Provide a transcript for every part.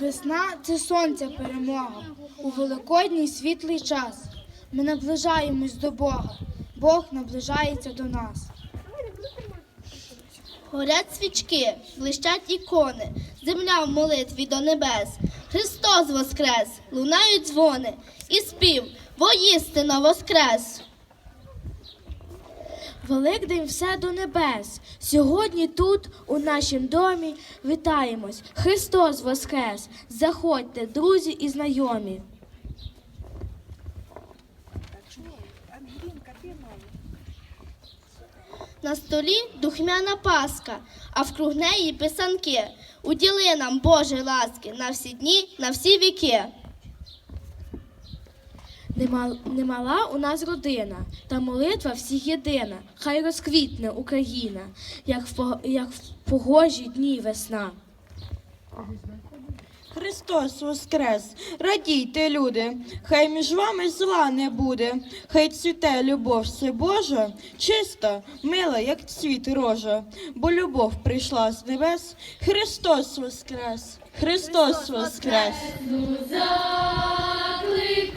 Весна це сонця перемога у великодній світлий час. Ми наближаємось до Бога, Бог наближається до нас. Горять свічки, блищать ікони, земля в молитві до небес. Христос воскрес, лунають дзвони, і спів, воістина воскрес. Великдень все до небес. Сьогодні тут, у нашім домі, вітаємось. Христос Воскрес! Заходьте, друзі і знайомі. На столі духмяна паска, а вкруг неї писанки. Уділи нам, Боже ласки, на всі дні, на всі віки. Немал, немала у нас родина, та молитва всіх єдина. Хай розквітне Україна, як в, як в погожі дні весна. Христос воскрес, радійте, люди, хай між вами зла не буде, хай цвіте любов Божа, чиста, мила, як цвіт рожа, бо любов прийшла з небес. Христос воскрес, Христос воскрес. закликай.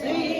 Sí.